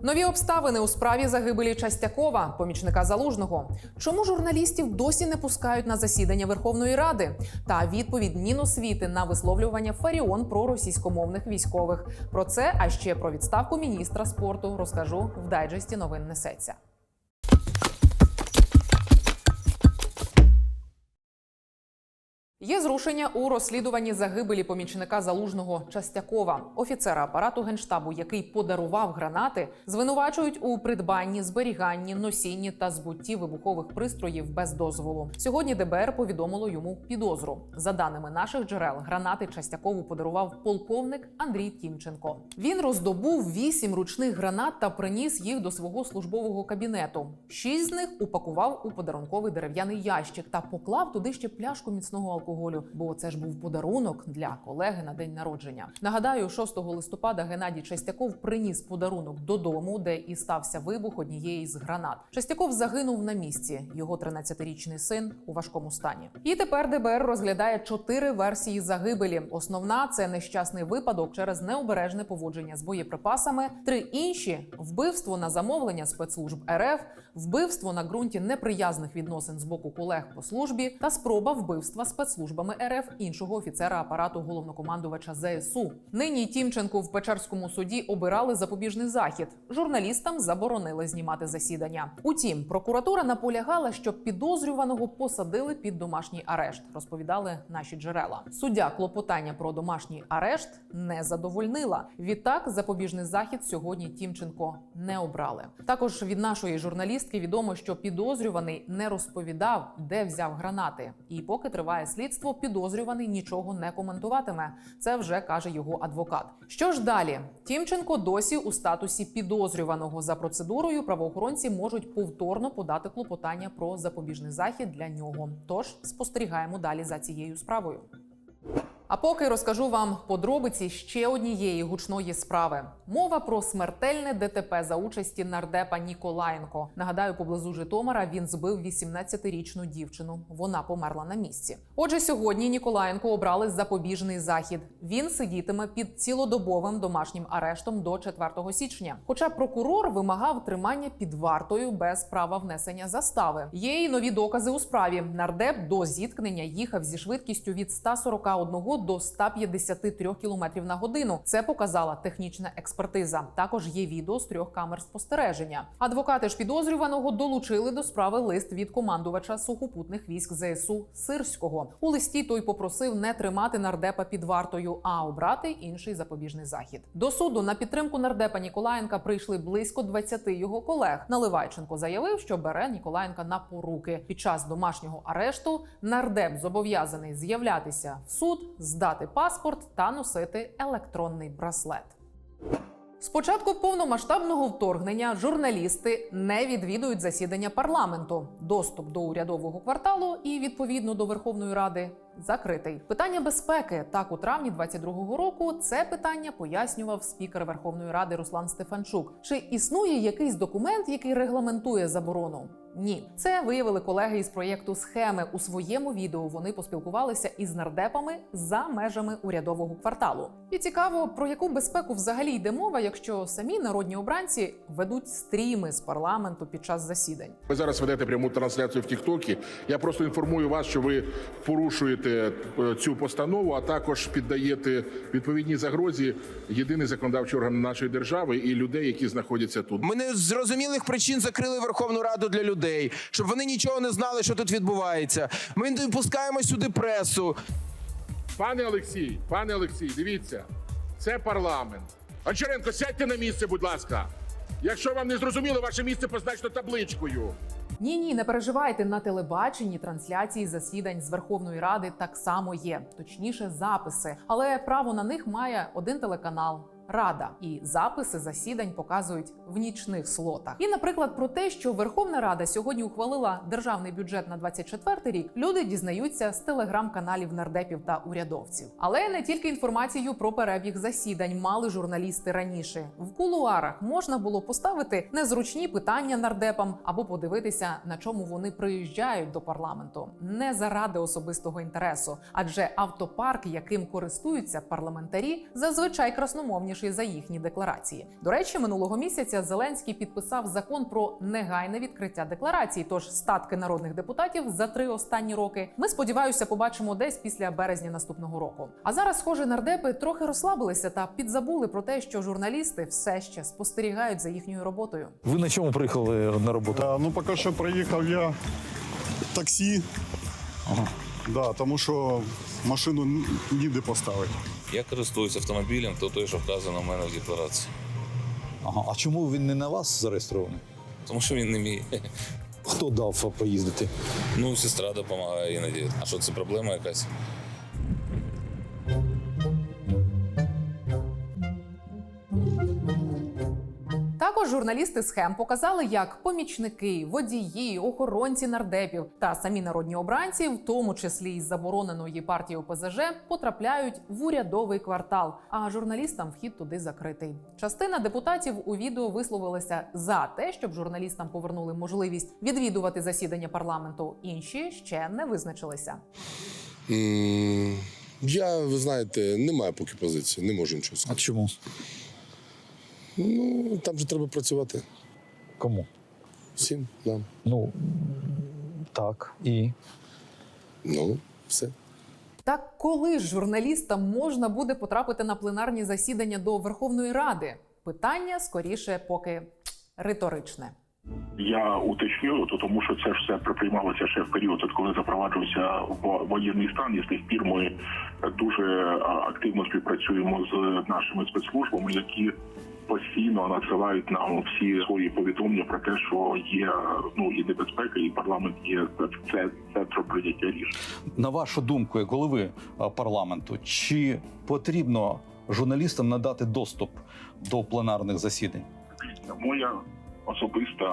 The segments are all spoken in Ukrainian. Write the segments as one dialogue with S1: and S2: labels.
S1: Нові обставини у справі загибелі Частякова, помічника залужного. Чому журналістів досі не пускають на засідання Верховної Ради? Та відповідь Міносвіти на висловлювання Фаріон про російськомовних військових. Про це, а ще про відставку міністра спорту розкажу в дайджесті новин несеться. Є зрушення у розслідуванні загибелі помічника залужного Частякова, офіцера апарату генштабу, який подарував гранати, звинувачують у придбанні, зберіганні, носінні та збутті вибухових пристроїв без дозволу. Сьогодні ДБР повідомило йому підозру. За даними наших джерел, гранати Частякову подарував полковник Андрій Тімченко. Він роздобув вісім ручних гранат та приніс їх до свого службового кабінету. Шість з них упакував у подарунковий дерев'яний ящик та поклав туди ще пляшку міцного алкоголю, бо це ж був подарунок для колеги на день народження. Нагадаю, 6 листопада Геннадій Частяков приніс подарунок додому, де і стався вибух однієї з гранат. Частяков загинув на місці. Його 13-річний син у важкому стані. І тепер ДБР розглядає чотири версії загибелі. Основна це нещасний випадок через необережне поводження з боєприпасами. Три інші вбивство на замовлення спецслужб РФ, вбивство на ґрунті неприязних відносин з боку колег по службі та спроба вбивства спецслужбами РФ іншого офіцера апарату головнокомандувача ЗСУ. Нині Тімченку в Печерському суді обирали запобіжний захід. Журналістам заборонили знімати засідання. Утім, прокуратура наполягала, щоб підозрюваного посадили під домашній арешт. Розповідали наші джерела. Суддя клопотання про домашній арешт не задовольнила. Відтак, запобіжний захід сьогодні Тімченко не обрали. Також від нашої журналістки відомо, що підозрюваний не розповідав, де взяв гранати. І поки триває слідство, підозрюваний нічого не коментуватиме. Це вже каже його адвокат. Що ж далі? Тімченко досі у статусі підозрюваного за процедурою. Правоохоронці можуть повторно подати клопотання про запобіжний захід для нього. Тож спостерігаємо далі за цією справою. А поки розкажу вам подробиці ще однієї гучної справи. Мова про смертельне ДТП за участі нардепа Ніколаєнко. Нагадаю, поблизу Житомира він збив 18-річну дівчину. Вона померла на місці. Отже, сьогодні Ніколаєнко обрали запобіжний захід. Він сидітиме під цілодобовим домашнім арештом до 4 січня. Хоча прокурор вимагав тримання під вартою без права внесення застави. Є й нові докази у справі. Нардеп до зіткнення їхав зі швидкістю від 141 до 153 км на годину. Це показала технічна експертиза. Також є відео з трьох камер спостереження. Адвокати ж підозрюваного долучили до справи лист від командувача сухопутних військ ЗСУ Сирського. У листі той попросив не тримати нардепа під вартою, а обрати інший запобіжний захід. До суду на підтримку нардепа Ніколаєнка прийшли близько 20 його колег. Наливайченко заявив, що бере Ніколаєнка на поруки. Під час домашнього арешту нардеп зобов'язаний з'являтися в суд, здати паспорт та носити електронний браслет. З початку повномасштабного вторгнення журналісти не відвідують засідання парламенту. Доступ до урядового кварталу і відповідно до Верховної Ради закритий. Питання безпеки так у травні 22-го року це питання пояснював спікер Верховної Ради Руслан Стефанчук. Чи існує якийсь документ, який регламентує заборону? Ні, це виявили колеги із проєкту схеми. У своєму відео вони поспілкувалися із нардепами за межами урядового кварталу. І цікаво, про яку безпеку взагалі йде мова, якщо самі народні обранці ведуть стріми з парламенту під час засідань.
S2: Ви зараз ведете пряму трансляцію в Тіктокі. Я просто інформую вас, що ви порушуєте е, цю постанову, а також піддаєте відповідній загрозі єдиний законодавчий орган нашої держави і людей, які знаходяться тут.
S3: Ми не з зрозумілих причин закрили Верховну Раду для людей, щоб вони нічого не знали, що тут відбувається. Ми не пускаємо сюди пресу.
S2: Пане Олексій, пане Олексій, дивіться, це парламент. Гончаренко, сядьте на місце, будь ласка. Якщо вам не зрозуміло, ваше місце позначено табличкою.
S1: Ні, ні, не переживайте на телебаченні трансляції засідань з Верховної Ради так само є, точніше, записи, але право на них має один телеканал. Рада і записи засідань показують в нічних слотах. І, наприклад, про те, що Верховна Рада сьогодні ухвалила державний бюджет на 24 рік, люди дізнаються з телеграм-каналів нардепів та урядовців. Але не тільки інформацію про перебіг засідань мали журналісти раніше. В кулуарах можна було поставити незручні питання нардепам або подивитися, на чому вони приїжджають до парламенту, не заради особистого інтересу, адже автопарк, яким користуються парламентарі, зазвичай красномовні ефективніший за їхні декларації. До речі, минулого місяця Зеленський підписав закон про негайне відкриття декларацій. Тож статки народних депутатів за три останні роки ми сподіваюся побачимо десь після березня наступного року. А зараз, схоже, нардепи трохи розслабилися та підзабули про те, що журналісти все ще спостерігають за їхньою роботою.
S4: Ви на чому приїхали на роботу?
S5: А, ну, поки що приїхав я таксі. Да, тому що машину ніде поставити.
S6: Я користуюсь автомобілем, то той, що вказано в мене в декларації.
S4: Ага. А чому він не на вас зареєстрований?
S6: Тому що він не мій.
S4: Хто дав поїздити?
S6: Ну, сестра допомагає іноді. А що це проблема якась?
S1: Також журналісти схем показали, як помічники, водії, охоронці нардепів та самі народні обранці, в тому числі із забороненої партії ОПЗЖ, потрапляють в урядовий квартал. А журналістам вхід туди закритий. Частина депутатів у відео висловилася за те, щоб журналістам повернули можливість відвідувати засідання парламенту. Інші ще не визначилися.
S7: Я, ви знаєте, не маю поки позиції, не можу нічого
S4: А чому?
S7: Ну, там же треба працювати.
S4: Кому?
S7: Всім нам.
S4: Ну так. І
S7: Ну, все.
S1: Так коли ж журналістам можна буде потрапити на пленарні засідання до Верховної Ради? Питання скоріше поки риторичне.
S8: Я уточню, то тому що це ж все приймалося ще в період, от коли запроваджувався воєнний стан, і з тих пір ми дуже активно співпрацюємо з нашими спецслужбами, які постійно надсилають нам всі свої повідомлення про те, що є ну і небезпека, і парламент є це центром прийняття рішень.
S9: На вашу думку, як голови парламенту, чи потрібно журналістам надати доступ до пленарних засідань?
S8: Моя особиста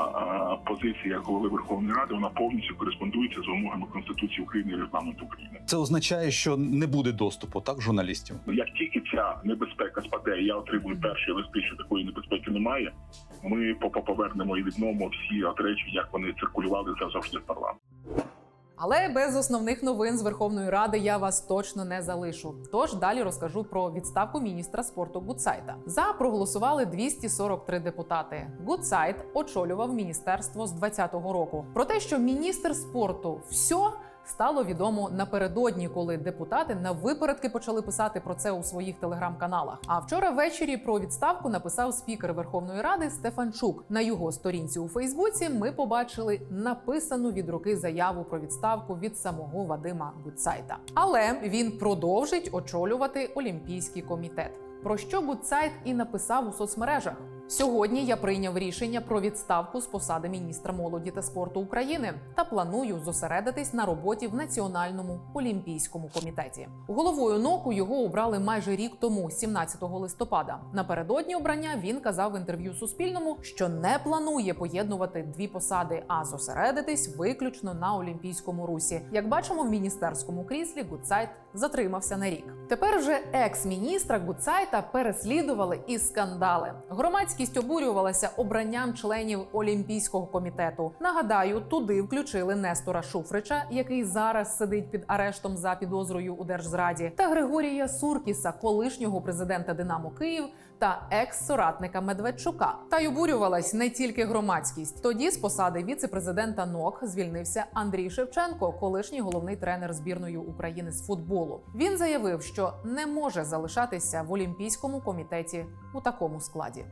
S8: позиція голови Верховної Ради вона повністю кореспондується з вимогами Конституції України і Регламенту України.
S9: Це означає, що не буде доступу, так, журналістів?
S8: Як тільки ця небезпека спаде, і я отримую перші листи, що такої небезпеки немає. Ми по- повернемо і відновимо всі от речі, як вони циркулювали завжди в парламент.
S1: Але без основних новин з Верховної Ради я вас точно не залишу. Тож далі розкажу про відставку міністра спорту Гудсайта. За проголосували 243 депутати. Гудсайт очолював міністерство з 2020 року. Про те, що міністр спорту все стало відомо напередодні, коли депутати на випередки почали писати про це у своїх телеграм-каналах. А вчора ввечері про відставку написав спікер Верховної Ради Стефанчук. На його сторінці у Фейсбуці ми побачили написану від руки заяву про відставку від самого Вадима Гудсайта. Але він продовжить очолювати Олімпійський комітет. Про що Гудсайт і написав у соцмережах. Сьогодні я прийняв рішення про відставку з посади міністра молоді та спорту України та планую зосередитись на роботі в Національному олімпійському комітеті. Головою НОКу його обрали майже рік тому, 17 листопада. Напередодні обрання він казав в інтерв'ю Суспільному, що не планує поєднувати дві посади, а зосередитись виключно на олімпійському русі. Як бачимо, в міністерському кріслі Гудсайт затримався на рік. Тепер вже екс-міністра Гудсайта переслідували і скандали. Громадськість обурювалася обранням членів Олімпійського комітету. Нагадаю, туди включили Нестора Шуфрича, який зараз сидить під арештом за підозрою у держзраді, та Григорія Суркіса, колишнього президента Динамо Київ та екс-соратника Медведчука. Та й обурювалась не тільки громадськість. Тоді з посади віце-президента НОК звільнився Андрій Шевченко, колишній головний тренер збірної України з футболу. Він заявив, що не може залишатися в Олімпійському комітеті у такому складі.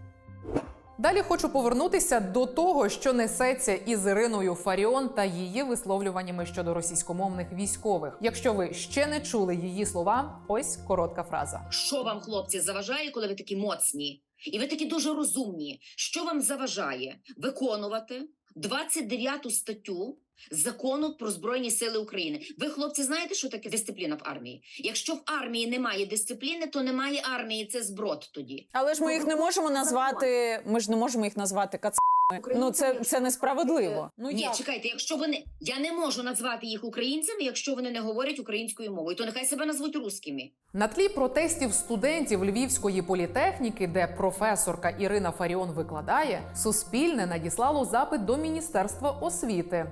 S1: Далі хочу повернутися до того, що несеться із Іриною Фаріон та її висловлюваннями щодо російськомовних військових. Якщо ви ще не чули її слова, ось коротка фраза.
S10: Що вам, хлопці, заважає, коли ви такі моцні? І ви такі дуже розумні. Що вам заважає виконувати 29 статтю закону про збройні сили України? Ви, хлопці, знаєте, що таке дисципліна в армії? Якщо в армії немає дисципліни, то немає армії. Це зброд тоді.
S11: Але ж ми їх не можемо назвати. Ми ж не можемо їх назвати кацами. Ну це, це несправедливо. Ну
S10: Ні,
S11: як?
S10: чекайте, якщо вони я не можу назвати їх українцями, якщо вони не говорять українською мовою, то нехай себе назвуть рускими.
S1: На тлі протестів студентів Львівської політехніки, де професорка Ірина Фаріон викладає, Суспільне надіслало запит до Міністерства освіти.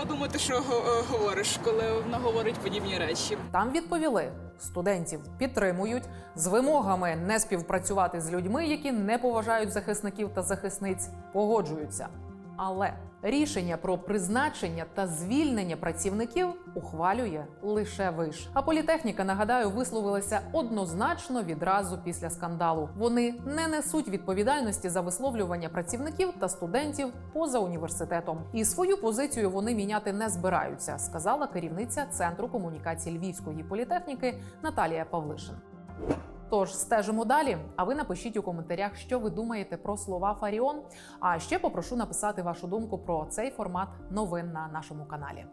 S12: Треба думати, що говориш, коли вона говорить подібні речі.
S1: Там відповіли: студентів підтримують з вимогами не співпрацювати з людьми, які не поважають захисників та захисниць, погоджуються. Але рішення про призначення та звільнення працівників ухвалює лише виш. А політехніка, нагадаю, висловилася однозначно відразу після скандалу. Вони не несуть відповідальності за висловлювання працівників та студентів поза університетом. І свою позицію вони міняти не збираються, сказала керівниця центру комунікації Львівської політехніки Наталія Павлишин. Тож стежимо далі. А ви напишіть у коментарях, що ви думаєте про слова Фаріон. А ще попрошу написати вашу думку про цей формат новин на нашому каналі.